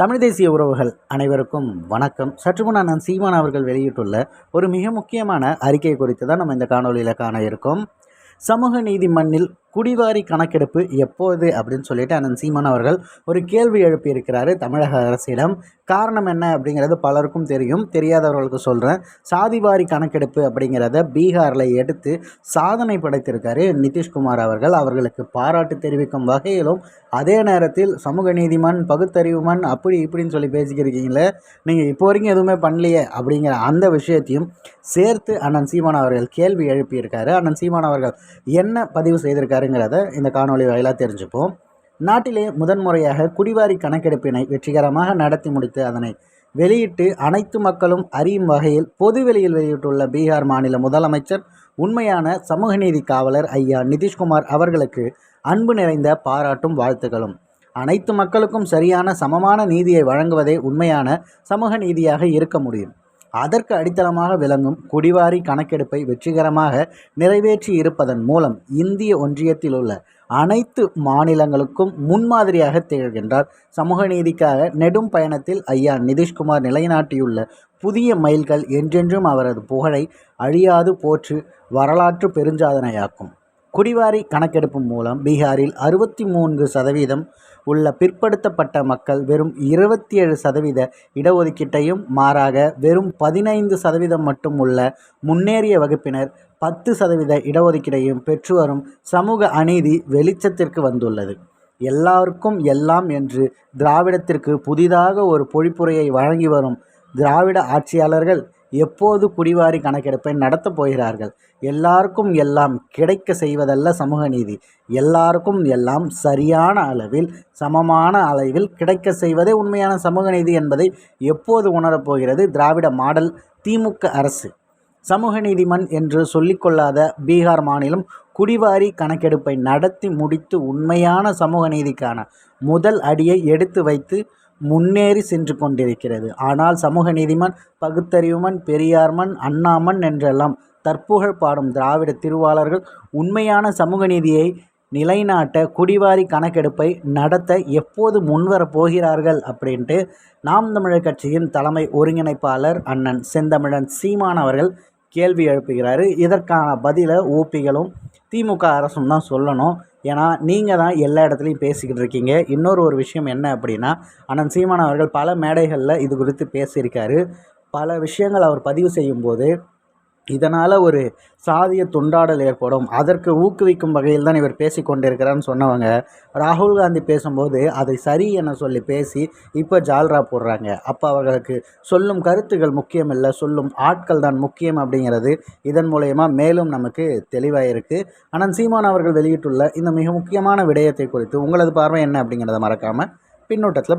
தமிழ் தேசிய உறவுகள் அனைவருக்கும் வணக்கம். சற்று முன் நான் சீமான் அவர்கள் வெளியிட்டுள்ள ஒரு மிக முக்கியமான அறிக்கை குறித்து தான் நம்ம இந்த காணொளியில் காண இருக்கோம். சமூக நீதி மண்ணில் குடிவாரி கணக்கெடுப்பு எப்போது அப்படின்னு சொல்லிட்டு அண்ணன் சீமான் அவர்கள் ஒரு கேள்வி எழுப்பியிருக்கிறாரு தமிழக அரசிடம். காரணம் என்ன அப்படிங்கிறது பலருக்கும் தெரியும். தெரியாதவர்களுக்கு சொல்கிறேன் சாதிவாரி கணக்கெடுப்பு அப்படிங்கிறத பீகாரில் எடுத்து சாதனை படைத்திருக்காரு நிதிஷ்குமார் அவர்கள். அவர்களுக்கு பாராட்டு தெரிவிக்கும் வகையிலும் அதே நேரத்தில் சமூக நீதிமன் பகுத்தறிவுமன் அப்படி இப்படின்னு சொல்லி பேசிக்கிருக்கீங்களே நீங்கள் இப்போ வரைக்கும் எதுவுமே பண்ணலையே அப்படிங்கிற அந்த விஷயத்தையும் சேர்த்து அண்ணன் சீமான் அவர்கள் கேள்வி எழுப்பியிருக்காரு. அண்ணன் சீமான் அவர்கள் என்ன பதிவு செய்திருக்காருங்கிறத இந்த காணொளி வாயிலாக தெரிஞ்சுப்போம். நாட்டிலே முதன்முறையாக குடிவாரி கணக்கெடுப்பினை வெற்றிகரமாக நடத்தி முடித்து அதனை வெளியிட்டு அனைத்து மக்களும் அறியும் வகையில் பொதுவெளியில் வெளியிட்டுள்ள பீகார் மாநில முதலமைச்சர் உண்மையான சமூக நீதி காவலர் ஐயா நிதிஷ்குமார் அவர்களுக்கு அன்பு நிறைந்த பாராட்டும் வாழ்த்துக்களும். அனைத்து மக்களுக்கும் சரியான சமமான நீதியை வழங்குவதே உண்மையான சமூக நீதியாக இருக்க முடியும். அதற்கு அடித்தளமாக விளங்கும் குடிவாரி கணக்கெடுப்பை வெற்றிகரமாக நிறைவேற்றி இருப்பதன் மூலம் இந்திய ஒன்றியத்தில் உள்ள அனைத்து மாநிலங்களுக்கும் முன்மாதிரியாக திகழ்கின்றார். சமூக நீதிக்காக நெடும் பயணத்தில் ஐயா நிதிஷ்குமார் நிலைநாட்டியுள்ள புதிய மைல்கள் என்றென்றும் அவரது புகழை அழியாது போற்று வரலாற்று பெருஞ்சாதனையாக்கும். குடிவாரி கணக்கெடுப்பு மூலம் பீகாரில் அறுபத்தி மூன்று சதவீதம் உள்ள பிற்படுத்தப்பட்ட மக்கள் வெறும் இருபத்தி ஏழு சதவீத இடஒதுக்கீட்டையும் மாறாக வெறும் பதினைந்து சதவீதம் மட்டும் உள்ள முன்னேறிய வகுப்பினர் பத்து சதவீத இடஒதுக்கீடையும் பெற்று வரும் சமூக அநீதி வெளிச்சத்திற்கு வந்துள்ளது. எல்லாருக்கும் எல்லாம் என்று திராவிடத்திற்கு புதிதாக ஒரு பொழிப்புரையை வழங்கி வரும் திராவிட ஆட்சியாளர்கள் எப்போது குடிவாரி கணக்கெடுப்பை நடத்தப் போகிறார்கள்? எல்லாருக்கும் எல்லாம் கிடைக்க செய்வதல்ல சமூக நீதி. எல்லாருக்கும் எல்லாம் சரியான அளவில் சமமான அளவில் கிடைக்க செய்வதே உண்மையான சமூக நீதி என்பதை எப்போது உணரப்போகிறது திராவிட மாடல் திமுக அரசு. சமூக நீதிமன் என்று சொல்லிக்கொள்ளாத பீகார் மாநிலம் குடிவாரி கணக்கெடுப்பை நடத்தி முடித்து உண்மையான சமூக நீதிக்கான முதல் அடியை எடுத்து வைத்து முன்னேறி சென்று கொண்டிருக்கிறது. ஆனால் சமூக நீதிமன் பகுத்தறிவுமன் பெரியார்மன் அண்ணாமன் என்றெல்லாம் தற்புகழ் பாடும் திராவிட திருவாளர்கள் உண்மையான சமூக நீதியை நிலைநாட்ட குடிவாரி கணக்கெடுப்பை நடத்த எப்போது முன்வரப் போகிறார்கள் அப்படின்ட்டு நாம் தமிழர் கட்சியின் தலைமை ஒருங்கிணைப்பாளர் அண்ணன் செந்தமிழன் சீமான் அவர்கள் கேள்வி எழுப்புகிறாரு. இதற்கான பதிலை ஓபிகளும் திமுக அரசும் தான் சொல்லணும். ஏன்னா நீங்கள் தான் எல்லா இடத்துலையும் பேசிக்கிட்டு இருக்கீங்க. இன்னொரு ஒரு விஷயம் என்ன அப்படின்னா அண்ணன் சீமான் அவர்கள் பல மேடைகளில் இது குறித்து பேசியிருக்காரு. பல விஷயங்கள் அவர் பதிவு செய்யும்போது இதனால் ஒரு சாதிய துண்டாடல் ஏற்படும். அதற்கு ஊக்குவிக்கும் வகையில் தான் இவர் பேசி கொண்டிருக்கிறான்னு சொன்னவங்க. ராகுல் காந்தி பேசும்போது அதை சரி என சொல்லி பேசி இப்போ ஜால்ரா போடுறாங்க. அப்போ அவர்களுக்கு சொல்லும் கருத்துக்கள் முக்கியம் இல்லை சொல்லும் ஆட்கள் தான் முக்கியம் அப்படிங்கிறது இதன் மூலயமா மேலும் நமக்கு தெளிவாக இருக்குது ஆனால் சீமான் அவர்கள் வெளியிட்டுள்ள இந்த மிக முக்கியமான விடயத்தை குறித்து உங்களது பார்வை என்ன அப்படிங்கிறத மறக்காமல் பின்னோட்டத்தில் பதிவு